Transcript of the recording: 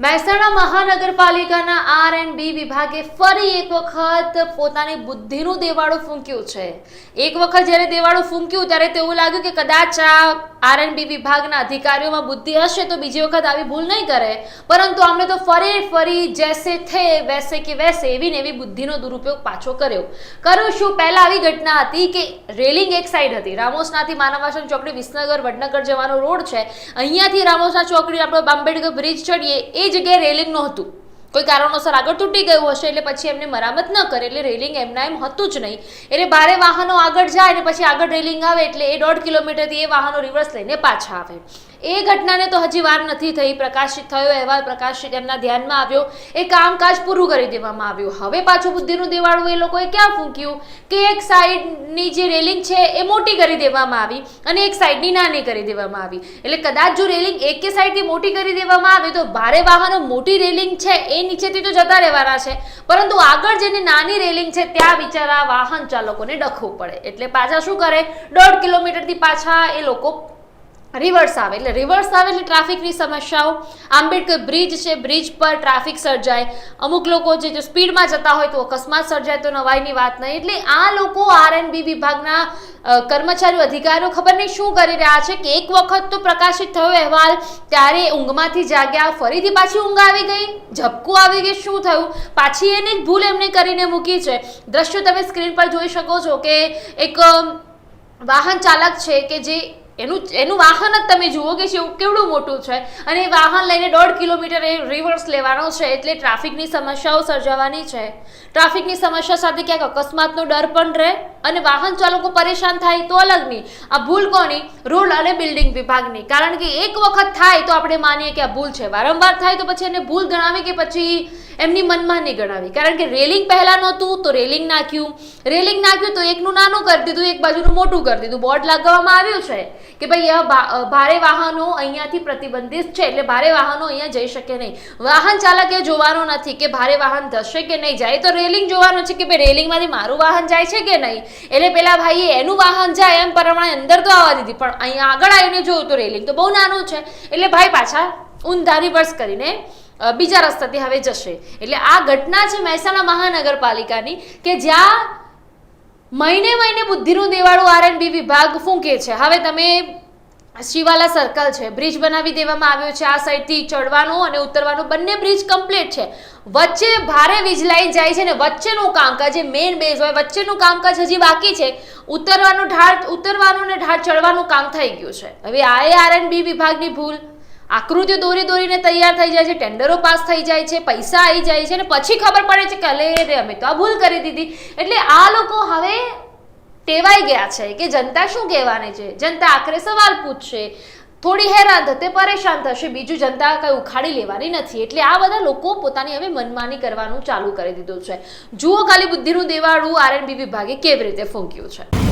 મહેસાણા મહાનગરપાલિકાના R and બી વિભાગે ફરી એક વખત પોતાની બુદ્ધિનું દેવાળું ફૂંક્યું છે. એક વખત જ્યારે દેવાળું ફૂંક્યું ત્યારે તેવું લાગ્યું કે કદાચ આ આર એન્ડ વિભાગના અધિકારીઓમાં બુદ્ધિ હશે તો બીજી વખત આવી ભૂલ નહીં કરે. પરંતુ અમને તો ફરી ફરી જેસે થે, વેસે કે વેસે એવી ને એવી બુદ્ધિનો દુરુપયોગ પાછો કર્યો. કરું શું પહેલા આવી ઘટના હતી કે રેલિંગ એક સાઈડ હતી. રામોસનાથી માનવાસન ચોકડી વિસનગર, વડનગર જવાનો રોડ છે. અહીંયાથી રામોસના ચોકડી, આપણો આંબેડકર બ્રિજ ચડીએ. એ જગ્યાએ રેલિંગ નહોતું. કોઈ કારણોસર આગળ તૂટી ગયું હશે એટલે પછી એમને મરામત ન કરે એટલે રેલિંગ એમના એમ હતું જ નહીં. એટલે ભારે વાહનો આગળ જાય ને પછી આગળ રેલિંગ આવે એટલે એ દોઢ કિલોમીટરથી એ વાહનો રિવર્સ લઈને પાછા આવે. એ ઘટનાને તો હજી વાર નથી થઈ, પ્રકાશિત થયો, અહેવાલ પ્રકાશિત એમના ધ્યાનમાં આવ્યો. એ કામકાજ પૂરું કરી દેવામાં આવ્યું. હવે પાછું બુદ્ધિનું દેવાળું એ લોકોએ ક્યાં ફૂંક્યું? કે એક સાઈડની જે રેલિંગ છે એ મોટી કરી દેવામાં આવી અને એક સાઈડની નાની કરી દેવામાં આવી. એટલે કદાચ જો રેલિંગ એક કે સાઈડથી મોટી કરી દેવામાં આવે તો ભારે વાહનો મોટી રેલિંગ છે એ નીચેથી તો જતા રહેવાના છે. પરંતુ આગળ જેની નાની રેલિંગ છે ત્યાં બિચારા વાહન ચાલકોને ડખવું પડે. એટલે પાછા શું કરે? દોઢ કિલોમીટરથી પાછા એ લોકો રિવર્સ આવે. એટલે રિવર્સ આવે એટલે ટ્રાફિકની સમસ્યાઓ. આંબેડકર બ્રિજ છે બ્રિજ પર ટ્રાફિક સર્જાય. અમુક લોકો જે જો સ્પીડમાં જતા હોય તો અકસ્માત સર્જાય, તો નવાઈની વાત નહીં. એટલે આ લોકો આર એન્ડ બી વિભાગના કર્મચારીઓ, અધિકારીઓ ખબર નહીં શું કરી રહ્યા છે કે એક વખત તો પ્રકાશિત થયો અહેવાલ, ત્યારે ઊંઘમાંથી જાગ્યા, ફરીથી પાછી ઊંઘ આવી ગઈ, ઝબકું આવી ગઈ, શું થયું? પાછી એની જ ભૂલ એમને કરીને મૂકી છે. દ્રશ્યો તમે સ્ક્રીન પર જોઈ શકો છો કે એક વાહન ચાલક છે કે જે એનું એનું વાહન જ તમે જુઓ કે કેવડું મોટું છે. અને એ વાહન લઈને દોઢ કિલોમીટર એ રિવર્સ લેવાનો છે, એટલે ટ્રાફિકની સમસ્યાઓ સર્જાવાની છે. ટ્રાફિકની સમસ્યા સાથે ક્યાંક અકસ્માતનો ડર પણ રહે અને વાહન ચાલકો પરેશાન થાય તો અલગ નહીં આ ભૂલ કોની? રોડ અને બિલ્ડિંગ વિભાગની. કારણ કે એક વખત થાય તો આપણે માનીએ કે આ ભૂલ છે. વારંવાર થાય તો પછી એને ભૂલ ગણાવી કે પછી એમની મનમાની ગણાવી. કારણ કે રેલિંગ પહેલાં નહોતું, તો રેલિંગ નાખ્યું. રેલિંગ નાખ્યું તો એકનું નાનું કરી દીધું, એક બાજુનું મોટું કરી દીધું. બોર્ડ લગાવવામાં આવ્યું છે કે ભાઈ આ ભારે વાહનો અહીંયાથી પ્રતિબંધિત છે, એટલે ભારે વાહનો અહીંયા જઈ શકે નહીં. વાહન ચાલકે જોવાનો નથી કે ભારે વાહન થશે કે નહીં જાય. તો રેલિંગ જોવાનું છે કે ભાઈ, રેલિંગમાંથી મારું વાહન જાય છે કે નહીં? એટલે પેલા ભાઈએ એનું વાહન જાય એમ પરમાણે અંદર તો આવવા દીધી. પણ અહીંયા આગળ આવીને જોયું તો રેલિંગ તો બહુ નાનું છે. એટલે ભાઈ પાછા ઊંધા રિવર્સ કરીને બીજા રસ્તાથી હવે જશે. એટલે આ ઘટના છે મહેસાણા મહાનગરપાલિકાની કે જ્યાં મહિને મહિને બુદ્ધિનું દેવાળું આર એન્ડ બી વિભાગ ફૂંકે છે. હવે તમે શિવાલા સર્કલ છે બ્રિજ બનાવી દેવામાં આવ્યો છે. આ સાઈડથી ચડવાનું અને ઉતરવાનું બંને બ્રિજ કમ્પ્લીટ છે. વચ્ચે ભારે વીજ લાઈન જાય છે ને વચ્ચેનું કામકાજ જે મેઇન બેઝ હોય, વચ્ચેનું કામકાજ હજી બાકી છે. ઉતરવાનું ઢાળ, ઉતરવાનું ને ઢાળ ચડવાનું કામ થઈ ગયું છે. હવે આ એ આર એન્ડ બી વિભાગની ભૂલ. આકૃતિઓ દોરી દોરીને તૈયાર થઈ જાય છે, ટેન્ડરો પાસ થઈ જાય છે, પૈસા આવી જાય છે અને પછી ખબર પડે છે કે અલે રે, અમે તો આ ભૂલ કરી દીધી. એટલે આ લોકો હવે ટેવાઈ ગયા છે કે જનતા શું કહેવાની છે? જનતા આખરે સવાલ પૂછશે. થોડી હેરાન થશે પરેશાન થશે, બીજું જનતા કઈ ઉખાડી લેવાની નથી. એટલે આ બધા લોકો પોતાની હવે મનમાની કરવાનું ચાલુ કરી દીધું છે. જુઓ ખાલી બુદ્ધિનું દેવાળું આરએનબી વિભાગે કેવી રીતે ફૂંક્યું છે.